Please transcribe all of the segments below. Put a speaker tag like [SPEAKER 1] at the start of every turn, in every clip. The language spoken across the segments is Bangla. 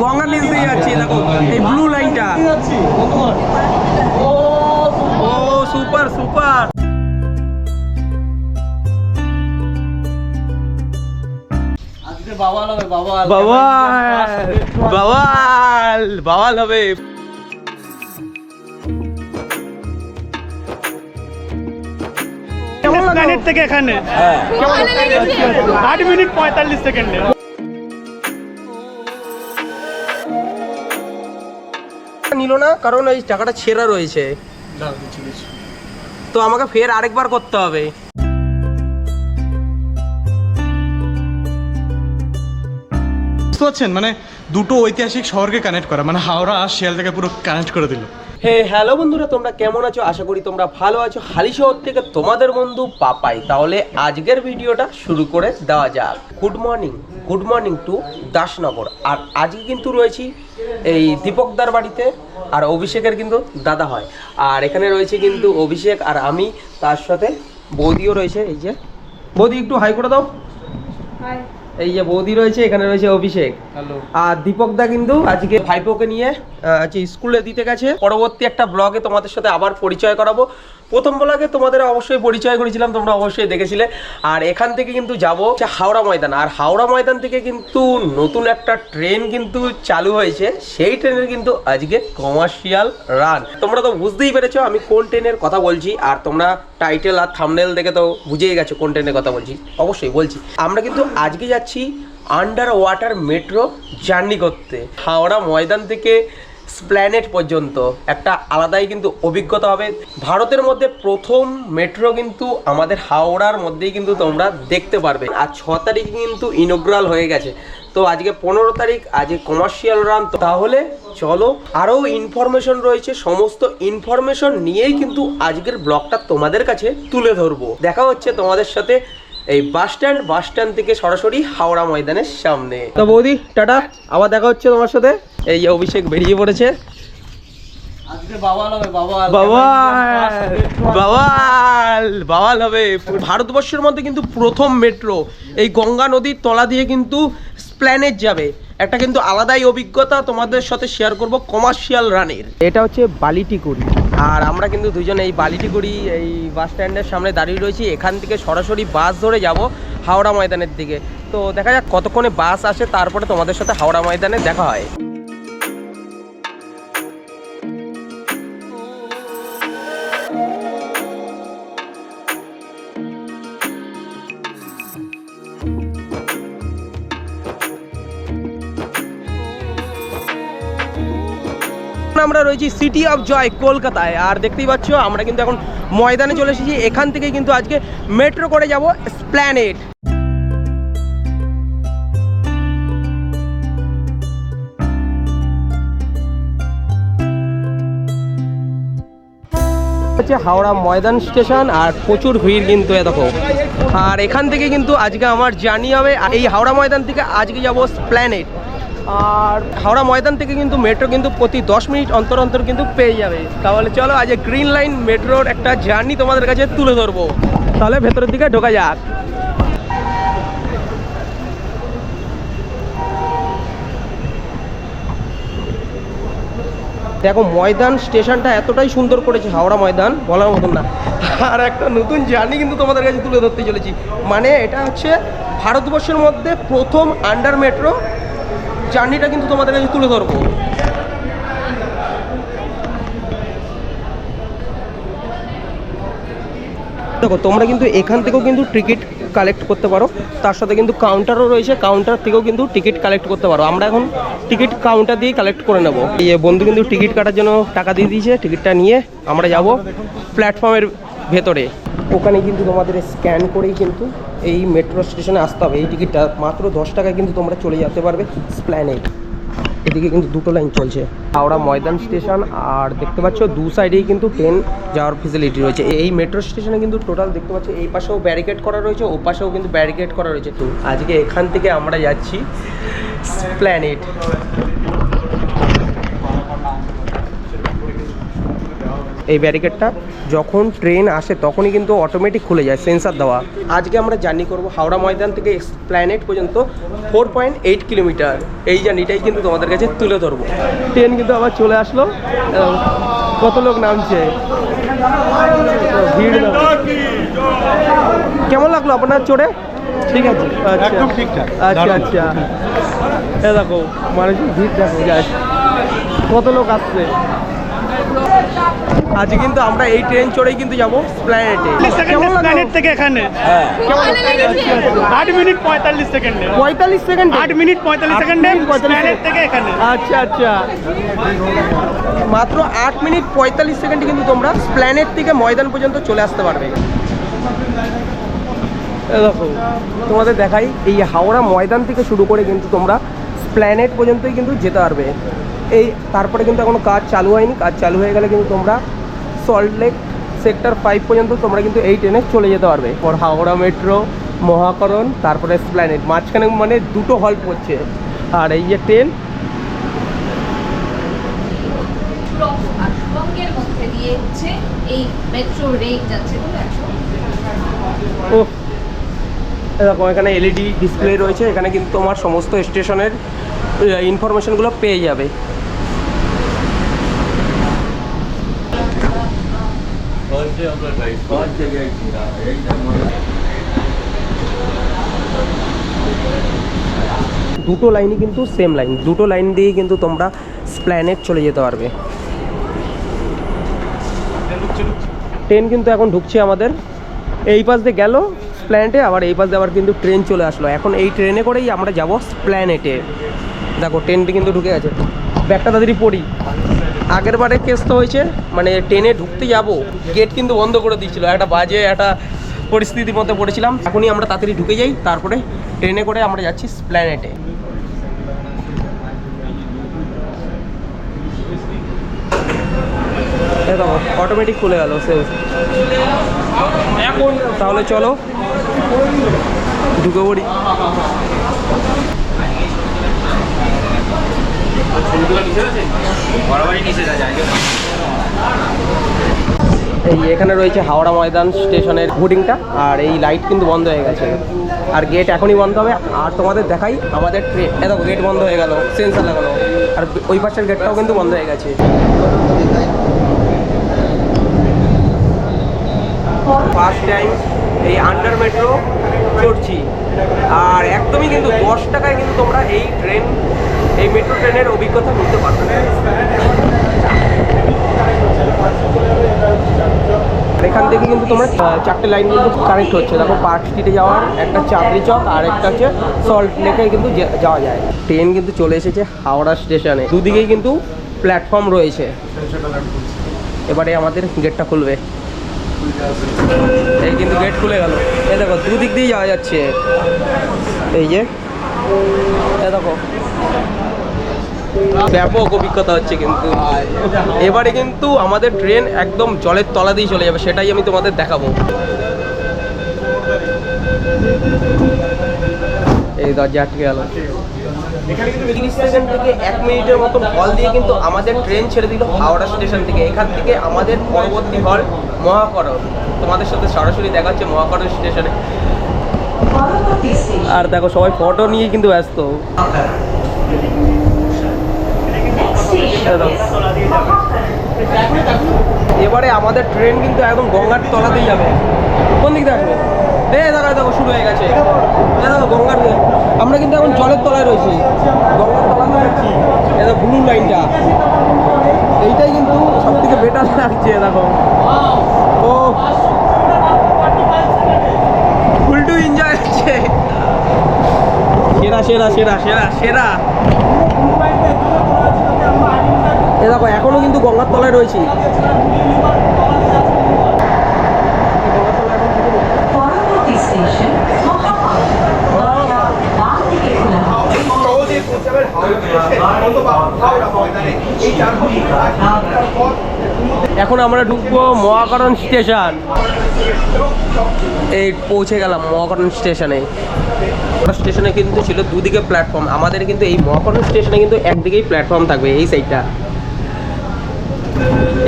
[SPEAKER 1] গঙ্গার নিচ দিয়ে যাচ্ছি দেখো এই ব্লু লাইনটা ও সুপার সুপার
[SPEAKER 2] হবে
[SPEAKER 1] বাবাল বাবাল বাবাল হবে। কেমন?
[SPEAKER 3] থেকে এখানে। আট মিনিট পঁয়তাল্লিশ সেকেন্ডে।
[SPEAKER 1] নিল না, কারণ এই টাকাটা ছেঁড়া রয়েছে। তো আমাকে ফের আরেকবার করতে হবে।
[SPEAKER 3] বুঝতে পারছেন? মানে দুটো ঐতিহাসিক শহরকে কানেক্ট করা মানে হাওড়া আর শিয়ালদাকে পুরো কানেক্ট করে দিল।
[SPEAKER 1] হে, হ্যালো বন্ধুরা, তোমরা কেমন আছো? আশা করি তোমরা ভালো আছো। হালি শহর থেকে তোমাদের বন্ধু পাপাই। তাহলে আজকের ভিডিওটা শুরু করে দেওয়া যাক। Good morning good morning to Dasnagar. আর আজকে কিন্তু রয়েছি এই দীপকদার বাড়িতে, আর অভিষেকের কিন্তু দাদা হয়। আর এখানে রয়েছে কিন্তু অভিষেক আর আমি, তার সাথে বৌদিও রয়েছে, এই যে। বৌদি, একটু হাই করে দাও। এই যে বৌদি রয়েছে এখানে রয়েছে অভিষেক।
[SPEAKER 2] হ্যালো
[SPEAKER 1] আর দীপক দা কিন্তু আজকে ভাইপোকে নিয়ে আহ, হচ্ছে স্কুলে দিতে গেছে। পরবর্তী একটা ব্লগে তোমাদের সাথে আবার পরিচয় করাবো। প্রথম ব্লগে তোমাদের অবশ্যই পরিচয় করেছিলাম, তোমরা অবশ্যই দেখেছিলে। আর এখান থেকে কিন্তু যাব হাওড়া ময়দান। আর হাওড়া ময়দান থেকে কিন্তু নতুন একটা ট্রেন কিন্তু চালু হয়েছে। সেই ট্রেনের কিন্তু আজকে কমার্শিয়াল রান তোমরা তো বুঝতেই পেরেছ আমি কোন ট্রেনের কথা বলছি, আর তোমরা টাইটেল আর থামনেল দেখে তো বুঝেই গেছো কোন ট্রেনের কথা বলছি। অবশ্যই বলছি। আমরা কিন্তু আজকে যাচ্ছি আন্ডার ওয়াটার মেট্রো জার্নি করতে। হাওড়া ময়দান থেকে স্প্ল্যানেট পর্যন্ত। একটা আলাদাই কিন্তু অভিজ্ঞতা হবে। ভারতের মধ্যে প্রথম মেট্রো কিন্তু আমাদের হাওড়ার মধ্যেই কিন্তু তোমরা দেখতে পারবে। আর ছ তারিখ কিন্তু ইনোগ্রাল হয়ে গেছে। তো আজকে পনেরো তারিখ, আজকে কমার্শিয়াল রান তাহলে চলো আরও ইনফরমেশন রয়েছে। সমস্ত ইনফরমেশন নিয়েই কিন্তু আজকের ব্লগটা তোমাদের কাছে তুলে ধরবো। দেখা হচ্ছে তোমাদের সাথে এই বাস স্ট্যান্ড বাস স্ট্যান্ড থেকে সরাসরি হাওড়া ময়দানের সামনে। তো বৌদি, টাটা। আবার দেখা হচ্ছে তোমার সাথে। এই অভিষেক বেরিয়ে পড়েছে।
[SPEAKER 2] হবে
[SPEAKER 1] ভারতবর্ষের মধ্যে কিন্তু প্রথম মেট্রো এই গঙ্গা নদীর তলা দিয়ে কিন্তু স্প্ল্যানেট যাবে। একটা কিন্তু আলাদাই অভিজ্ঞতা তোমাদের সাথে শেয়ার করব কমার্শিয়াল রানের। এটা হচ্ছে বালিটিকুড়ি। আর আমরা কিন্তু দুজন এই বালিটিকুড়ি এই বাস স্ট্যান্ডের সামনে দাঁড়িয়ে রয়েছি। এখান থেকে সরাসরি বাস ধরে যাব হাওড়া ময়দানের দিকে। তো দেখা যাক কতক্ষণে বাস আসে তারপরে তোমাদের সাথে হাওড়া ময়দানে দেখা হয়। আমরা রয়েছি সিটি অফ জয় কলকাতায়। আর দেখতেই পাচ্ছ, আমরা কিন্তু এখন ময়দানে চলে এসেছি। এখান থেকে কিন্তু আজকে মেট্রো করে যাব স্প্ল্যানেট হচ্ছে হাওড়া ময়দান স্টেশন, আর প্রচুর ভিড় কিন্তু দেখো। আর এখান থেকে কিন্তু আজকে আমার জার্নি হবে। এই হাওড়া ময়দান থেকে আজকে যাব স্প্ল্যানেট আর হাওড়া ময়দান থেকে কিন্তু মেট্রো কিন্তু প্রতি দশ মিনিট অন্তর অন্তর কিন্তু পেয়ে যাবে। তাহলে চলো, আজ গ্রিন লাইন মেট্রোর একটা জার্নি তোমাদের কাছে তুলে ধরবো। তাহলে ভেতরের দিকে ঢোকা যাক। দেখো, ময়দান স্টেশনটা এতটাই সুন্দর করেছে, হাওড়া ময়দান, বলার মতন না। আর একটা নতুন জার্নি কিন্তু তোমাদের কাছে তুলে ধরতে চলেছি। মানে এটা হচ্ছে ভারতবর্ষের মধ্যে প্রথম আন্ডার মেট্রো জার্নিটা কিন্তু তোমাদের কাছে তুলে ধরবো। দেখো, তোমরা কিন্তু এখান থেকেও কিন্তু টিকিট কালেক্ট করতে পারো। তার সাথে কিন্তু কাউন্টারও রয়েছে। কাউন্টার থেকেও কিন্তু টিকিট কালেক্ট করতে পারো। আমরা এখন টিকিট কাউন্টার দিয়ে কালেক্ট করে নেব। এই বন্ধু কিন্তু টিকিট কাটার জন্য টাকা দিয়ে দিয়েছে। টিকিটটা নিয়ে আমরা যাব প্ল্যাটফর্মের ভেতরে। ওখানে কিন্তু তোমাদের স্ক্যান করেই কিন্তু এই মেট্রো স্টেশনে আসতে হবে। এই টিকিটটা মাত্র দশ টাকায় কিন্তু তোমরা চলে যেতে পারবে স্প্ল্যানেট এদিকে কিন্তু দুটো লাইন চলছে। হাওড়া ময়দান স্টেশন আর দেখতে পাচ্ছ দু সাইডেই কিন্তু ট্রেন যাওয়ার ফেসিলিটি রয়েছে। এই মেট্রো স্টেশনে কিন্তু টোটাল দেখতে পাচ্ছ এই পাশেও ব্যারিকেড করা রয়েছে, ও পাশেও কিন্তু ব্যারিকেড করা রয়েছে। তো আজকে এখান থেকে আমরা যাচ্ছি প্ল্যানেট এই ব্যারিকেডটা যখন ট্রেন আসে তখনই কিন্তু অটোমেটিক খুলে যায় সেন্সার দেওয়া। আজকে আমরা জার্নি করব হাওড়া ময়দান থেকে প্ল্যানেট পর্যন্ত ফোর পয়েন্ট এইট কিলোমিটার এই জার্নিটাই কিন্তু তোমাদের কাছে তুলে ধরবো। ট্রেন কিন্তু আবার চলে আসলো কত লোক নামছে? ভিড় কেমন লাগল আপনার চড়ে? ঠিক আছে। আচ্ছা।
[SPEAKER 3] একদম ঠিকঠাক।
[SPEAKER 1] আচ্ছা আচ্ছা। এ দেখো মানুষের ভিড় দেখো কত লোক আসছে? আজকে কিন্তু আমরা এই ট্রেন চড়েই কিন্তু যাব প্ল্যানেটে
[SPEAKER 4] প্ল্যানেট থেকে এখানে।
[SPEAKER 1] কেমন
[SPEAKER 4] আট মিনিট পঁয়তাল্লিশ সেকেন্ডে
[SPEAKER 1] পঁয়তাল্লিশ সেকেন্ড
[SPEAKER 4] আট মিনিট পঁয়তাল্লিশ সেকেন্ডে প্ল্যানেট থেকে এখানে।
[SPEAKER 1] আচ্ছা আচ্ছা। মাত্র আট মিনিট পঁয়তাল্লিশ সেকেন্ডে কিন্তু তোমরা প্ল্যানেট থেকে ময়দান পর্যন্ত চলে আসতে পারবে। দেখো তোমাদের দেখাই এই হাওড়া ময়দান থেকে শুরু করে কিন্তু তোমরা প্ল্যানেট পর্যন্তই কিন্তু যেতে পারবে। এই তারপরে কিন্তু এখনও কাজ চালু হয়নি। কাজ চালু হয়ে গেলে কিন্তু তোমরা সল্ট লেক সেক্টর ফাইভ পর্যন্ত তোমরা কিন্তু এই ট্রেনে চলে যেতে পারবে। পর হাওড়া মেট্রো মহাকরণ, তারপরে প্ল্যানেট মাঝখানে মানে দুটো হল পড়ছে। আর এই যে ট্রেন ও দেখো, এখানে এলইডি ডিসপ্লে রয়েছে। এখানে কিন্তু তোমার সমস্ত স্টেশনের ইনফরমেশনগুলো পেয়ে যাবে। দুটো লাইনই কিন্তু সেম লাইন দুটো লাইন দিয়েই কিন্তু তোমরা স্প্ল্যানেট চলে যেতে পারবে। ট্রেন কিন্তু এখন ঢুকছে আমাদের। এই পাশ দিয়ে গেল প্ল্যানেটে আবার এই পাশ দিয়ে আবার কিন্তু ট্রেন চলে আসলো। এখন এই ট্রেনে করেই আমরা যাব স্প্ল্যানেটে দেখো ট্রেনটি কিন্তু ঢুকে গেছে। ব্যাগটা তাড়াতাড়ি পড়ি। আগের বারে কেস তো হয়েছে মানে ট্রেনে ঢুকতে যাব। গেট কিন্তু বন্ধ করে দিয়েছিল। একটা বাজে একটা পরিস্থিতির মধ্যে পড়েছিলাম। এখনই আমরা তাড়াতাড়ি ঢুকে যাই, তারপরে ট্রেনে করে আমরা যাচ্ছি প্ল্যানেটে অটোমেটিক খুলে গেল সে তাহলে চলো, ঢুকে পড়ি। এই এখানে রয়েছে হাওড়া ময়দান স্টেশনের হোর্ডিংটা আর এই লাইট কিন্তু বন্ধ হয়ে গেছে। আর গেট এখনই বন্ধ হবে, আর তোমাদের দেখাই আমাদের ট্রেন এ দেখো গেট বন্ধ হয়ে গেল সেন্সার লাগানো। আর ওই পাশের গেটটাও কিন্তু বন্ধ হয়ে গেছে। ফার্স্ট টাইম এই আন্ডার মেট্রো চড়ছি। আর একদমই কিন্তু দশ টাকায় কিন্তু তোমরা এই ট্রেন এই মেট্রো ট্রেনের অভিজ্ঞতা নিতে পারবে। এখান থেকে কিন্তু তোমরা চারটে লাইন কিন্তু কানেক্ট হচ্ছে। দেখো, পার্ক স্ট্রিটে যাওয়ার একটা চাঁদনি চক আর একটা হচ্ছে সল্ট লেকে কিন্তু যাওয়া যায়। ট্রেন কিন্তু চলে এসেছে হাওড়া স্টেশনে দুদিকেই কিন্তু প্ল্যাটফর্ম রয়েছে। এবারে আমাদের গেটটা খুলবে। এই কিন্তু গেট খুলে গেল। এই দেখো, দুদিক দিয়ে যাওয়া যাচ্ছে। এই যে, এই দেখো। ব্যাপক অভিজ্ঞতা হচ্ছে কিন্তু। এবারে কিন্তু আমাদের ট্রেন একদম জলের তলা দিয়ে চলে যাবে সেটাই আমি তোমাদের দেখাবো। এই দরজা আটকে গেল। তিরিশ সেকেন্ড থেকে এক মিনিটের মতন হল দিয়ে কিন্তু আমাদের ট্রেন ছেড়ে দিল হাওড়া স্টেশন থেকে। এখান থেকে আমাদের পরবর্তী হল মহাকরণ। তোমাদের সাথে সরাসরি দেখা হচ্ছে মহাকরণ স্টেশনে আর দেখো সবাই ফটো নিয়ে কিন্তু ব্যস্ত। দেখো। এবারে আমাদের ট্রেন কিন্তু একদম গঙ্গার তলাতেই যাবে। কোন দিক দে দেখো, শুরু হয়ে গেছে। আমরা কিন্তু এখন জলের তলায় রয়েছি। গঙ্গার তলাতে দেখো ব্লু লাইনটা এইটাই কিন্তু সব থেকে বেটার লাগছে, দেখো। ও। ফুলটু এনজয় হচ্ছে। সেরা সেরা সেরা সেরা সেরা। এ দেখো এখনও কিন্তু গঙ্গার তলায় রয়েছি। এখন আমরা ঢুকবো মহাকরণ স্টেশন। এই পৌঁছে গেলাম মহাকরণ স্টেশনে। স্টেশনে কিন্তু ছিল দুদিকে প্ল্যাটফর্ম। আমাদের কিন্তু এই মহাকরণ স্টেশনে কিন্তু একদিকেই প্ল্যাটফর্ম থাকবে এই সাইডটা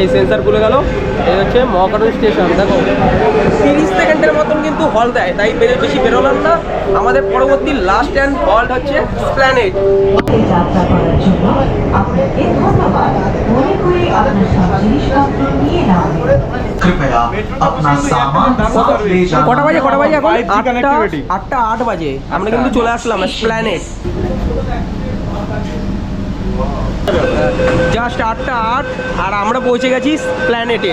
[SPEAKER 1] এই সেন্সার খুলে গেল। এই হচ্ছে মহাকাটন স্টেশন দেখো। তিরিশ সেকেন্ডের মতন কিন্তু হল দেয় তাই বেরো বেশি বেরোলাম না। আমাদের পরবর্তী লাস্ট অ্যান্ড হল হচ্ছে প্ল্যানেট কটা বাজে কটা বাজে এখন? আটটা আটটা আট বাজে। আমরা কিন্তু চলে আসলাম প্ল্যানেট জাস্ট আটটা আট, আর আমরা পৌঁছে গেছি প্ল্যানেটে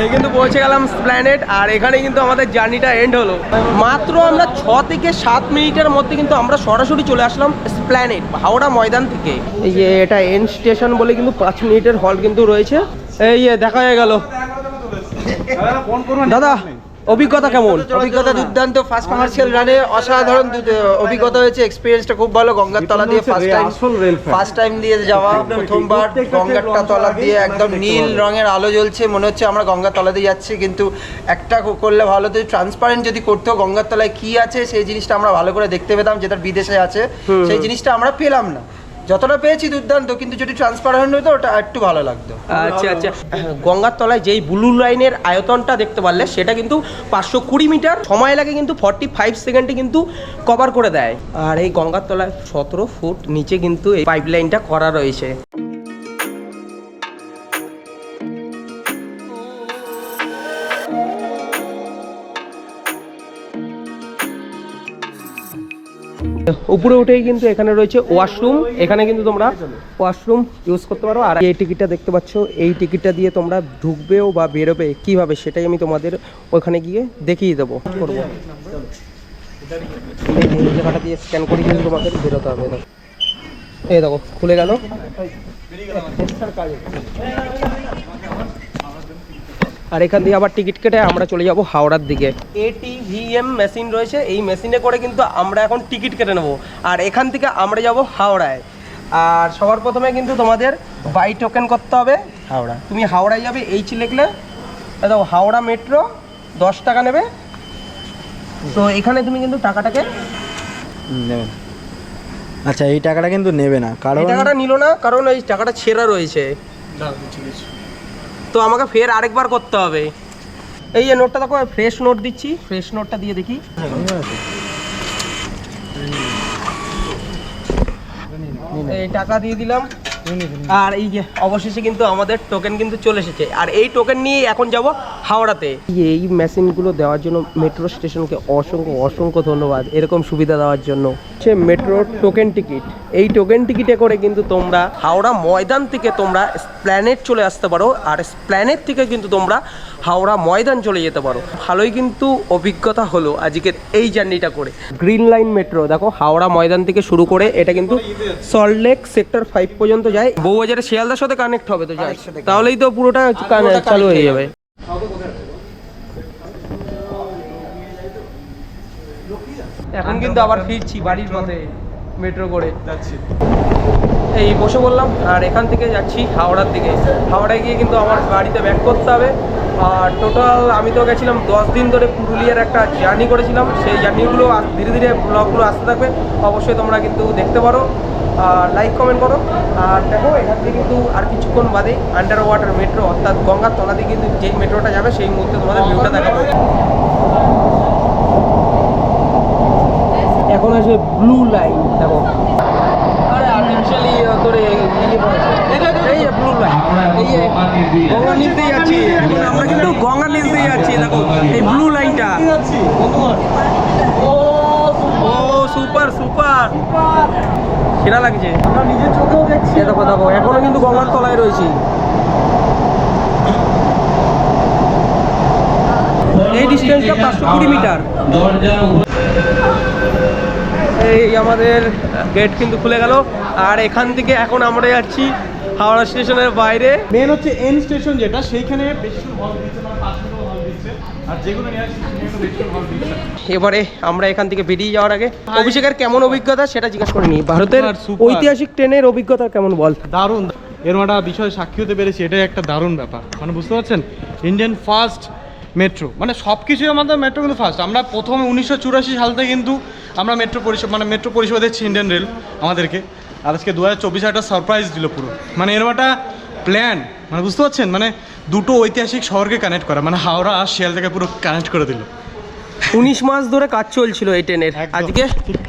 [SPEAKER 1] এই কিন্তু পৌঁছে গেলাম প্ল্যানেট আর এখানে কিন্তু আমাদের জার্নিটা এন্ড হলো। মাত্র আমরা ছ থেকে সাত মিনিটের মধ্যে কিন্তু আমরা সরাসরি চলে আসলাম প্ল্যানেট হাওড়া ময়দান থেকে। এই যে এটা এন্ড স্টেশন বলে কিন্তু পাঁচ মিনিটের হল কিন্তু রয়েছে। এই দেখা হয়ে গেল। দাদা অভিজ্ঞতা কেমন?
[SPEAKER 2] অভিজ্ঞতা দুর্দান্ত ফার্স্ট কমার্শিয়াল রানে অসাধারণ অভিজ্ঞতা হয়েছে এক্সপিরিয়েন্সটা খুব ভালো গঙ্গার তলা দিয়ে ফার্স্ট টাইম ফার্স্ট টাইম দিয়ে যাওয়া প্রথমবার গঙ্গারটা তলা দিয়ে একদম নীল রঙের আলো জ্বলছে মনে হচ্ছে আমরা গঙ্গার তলা দিয়ে যাচ্ছি কিন্তু একটা করলে ভালো তো ট্রান্সপারেন্ট যদি করতো গঙ্গার তলায় কি আছে সেই জিনিসটা আমরা ভালো করে দেখতে পেতাম যেটা বিদেশে আছে সেই জিনিসটা আমরা পেলাম না। যতটা পেয়েছি দুর্দান্ত কিন্তু যদি ট্রান্সপারেন্ট হতো ওটা একটু ভালো লাগতো।
[SPEAKER 1] আচ্ছা আচ্ছা। গঙ্গার তলায় যেই ব্লু লাইনের আয়তনটা দেখতে পারলে সেটা কিন্তু পাঁচশো কুড়ি মিটার সময় লাগে কিন্তু ফর্টি ফাইভ সেকেন্ডে কিন্তু কভার করে দেয়। আর এই গঙ্গার তলায় সতেরো ফুট নিচে কিন্তু এই পাইপ লাইনটা করা রয়েছে। উপরে উঠেই কিন্তু এখানে রয়েছে ওয়াশরুম এখানে কিন্তু তোমরা ওয়াশরুম ইউজ করতে পারো। আর এই টিকিটটা দেখতে পাচ্ছ, এই টিকিটটা দিয়ে তোমরা ঢুকবেও বা বেরোবে কীভাবে সেটাই আমি তোমাদের ওখানে গিয়ে দেখিয়ে দেবো। করব। এই স্ক্যান বেরোতে হবে। এই দেখো, খুলে গেল। আর এখান দিয়ে আবার টিকিট কেটে আমরা চলে যাব হাওড়ার দিকে। এটিভিএম মেশিন রয়েছে এই মেশিনে করে কিন্তু আমরা এখন টিকিট কেটে নেব। আর এখান থেকে আমরা যাব হাওড়ায়। আর সবার প্রথমে কিন্তু তোমাদের বাই টোকেন করতে হবে হাওড়া। তুমি হাওড়ায় যাবে এইচ লিখলে দেখো হাওড়া মেট্রো দশ টাকা নেবে। তো এখানে তুমি কিন্তু টাকাটাকে
[SPEAKER 2] নেবেন আচ্ছা এই টাকাটা কিন্তু নেবে না কারণ
[SPEAKER 1] এই টাকাটা নিল না কারণ এই টাকাটা ছেঁড়া রয়েছে। তো আমাকে ফের আরেকবার করতে হবে। এই যে নোটটা দেখো ফ্রেশ নোট দিচ্ছি। ফ্রেশ নোটটা দিয়ে দেখি। এই টাকা দিয়ে দিলাম। আর এই যে অবশেষে কিন্তু আমাদের টোকেন কিন্তু চলে এসেছে। আর এই টোকেন নিয়ে এখন যাব হাওড়াতে। এই মেশিনগুলো দেওয়ার জন্য মেট্রো স্টেশনকে অসংখ্য অসংখ্য ধন্যবাদ এরকম সুবিধা দেওয়ার জন্য। সে মেট্রোর টোকেন টিকিট এই টোকেন টিকিটে করে কিন্তু তোমরা হাওড়া ময়দান থেকে তোমরা প্ল্যানেট চলে আসতে পারো। আর প্ল্যানেট থেকে কিন্তু তোমরা হাওড়া ময়দান চলে যেতে পারো। ভালোই কিন্তু অভিজ্ঞতা হলো আজকের এই জার্নিটা করে। গ্রিন লাইন মেট্রো দেখো হাওড়া ময়দান থেকে শুরু করে এটা কিন্তু সল্টলেক সেক্টর ফাইভ পর্যন্ত যায়। বউবাজারে শিয়ালদার সাথে কানেক্ট হবে তো যায় তাহলেই তো পুরোটা চালু হয়ে যাবে। এখন কিন্তু আবার ফিরছি বাড়ির পথে মেট্রো করে।
[SPEAKER 3] যাচ্ছি।
[SPEAKER 1] এই বসে বললাম, আর এখান থেকে যাচ্ছি হাওড়ার দিকে। হাওড়ায় গিয়ে কিন্তু আমার বাড়িতে ব্যাক করতে হবে। আর টোটাল আমি তো গেছিলাম দশ দিন ধরে পুরুলিয়ার একটা জার্নি করেছিলাম। সেই জার্নিগুলো ধীরে ধীরে ব্লগগুলো আসতে থাকবে। অবশ্যই তোমরা কিন্তু দেখতে পারো। আর লাইক কমেন্ট করো। আর দেখো, এখান থেকে কিন্তু আর কিছুক্ষণ বাদে আন্ডার ওয়াটার মেট্রো অর্থাৎ গঙ্গার তলা দিয়ে কিন্তু যেই মেট্রোটা যাবে, সেই মুহূর্তে তোমাদের ভিউটা দেখাবো। এখন আসবে ব্লু লাইন দেখো আরে আর্টিফিশিয়ালি তোর এই- আমরা কিন্তু যাচ্ছি, দেখো, এই ব্লু ও সুপার সুপার সেরা লাগছে। আমরা নিজের এখনও কিন্তু গঙ্গার তলায় এই পাঁচশো কুড়ি মিটার এই আমাদের গেট কিন্তু খুলে গেল। আর এখান থেকে এখন আমরা যাচ্ছি হাওড়া স্টেশনের বাইরে।
[SPEAKER 3] মেন হচ্ছে এন স্টেশন যেটা সেইখানে।
[SPEAKER 1] এবারে আমরা এখান থেকে বেরিয়ে যাওয়ার আগে অভিষেকের কেমন অভিজ্ঞতা সেটা জিজ্ঞাসা করে নিই। ভারতের. ঐতিহাসিক ট্রেনের অভিজ্ঞতা কেমন বল?
[SPEAKER 3] দারুণ। এর একটা বিষয় সাক্ষী হতে পেরেছি এটাই একটা দারুণ ব্যাপার। মানে বুঝতে পারছেন? ইন্ডিয়ান ফার্স্ট মেট্রো মানে সব কিছুই আমাদের মেট্রো কিন্তু ফার্স্ট আমরা প্রথমে উনিশশো চুরাশি সাল থেকে কিন্তু আমরা মেট্রো পরিষেবা মানে মেট্রো পরিষেবা দিচ্ছি ইন্ডিয়ান রেল আমাদেরকে। আর আজকে দু হাজার চব্বিশে একটা সারপ্রাইজ দিল পুরো। মানে এরকম একটা প্ল্যান মানে বুঝতে পারছেন? মানে দুটো ঐতিহাসিক শহরকে কানেক্ট করা মানে হাওড়া আর শিয়ালদাকে পুরো কানেক্ট করে দিল।
[SPEAKER 1] উনিশ মাস ধরে কাজ চলছিল এই ট্রেনের। আজকে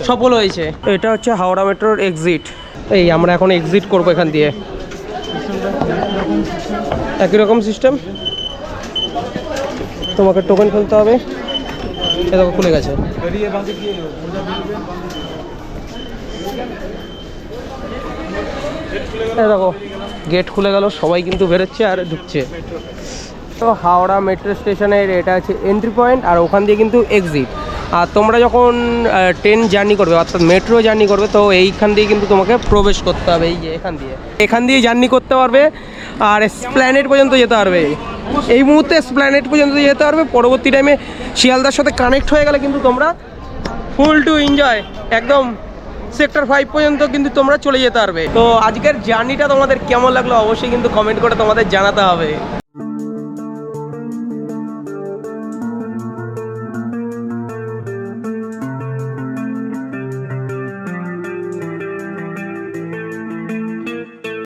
[SPEAKER 1] সফল হয়েছে। এটা হচ্ছে হাওড়া মেট্রোর এক্সিট এই আমরা এখন এক্সিট করব এখান দিয়ে। একই রকম সিস্টেম তোমাকে টোকেন ফেলতে হবে। এ দেখো খুলে গেছে। দেখো, গেট খুলে গেল, সবাই কিন্তু বেরোচ্ছে আর ঢুকছে। তো হাওড়া মেট্রো স্টেশনের এটা হচ্ছে এন্ট্রি পয়েন্ট আর ওখান দিয়ে কিন্তু এক্সিট আর তোমরা যখন ট্রেন জার্নি করবে, অর্থাৎ মেট্রো জার্নি করবে, তো এইখান দিয়ে কিন্তু তোমাকে প্রবেশ করতে হবে, এই যে এখান দিয়ে। এখান দিয়ে জার্নি করতে পারবে আর স্প্ল্যানেট পর্যন্ত যেতে পারবে। এই মুহূর্তে স্প্ল্যানেট পর্যন্ত যেতে পারবে, পরবর্তী টাইমে শিয়ালদার সাথে কানেক্ট হয়ে গেলে কিন্তু তোমরা ফুল টু এনজয় একদম সেক্টর ফাইভ পর্যন্ত কিন্তু তোমরা চলে যেতে পারবে। তো আজকের জার্নিটা তোমাদের কেমন লাগল অবশ্যই কিন্তু কমেন্ট করে তোমাদের জানাতে হবে।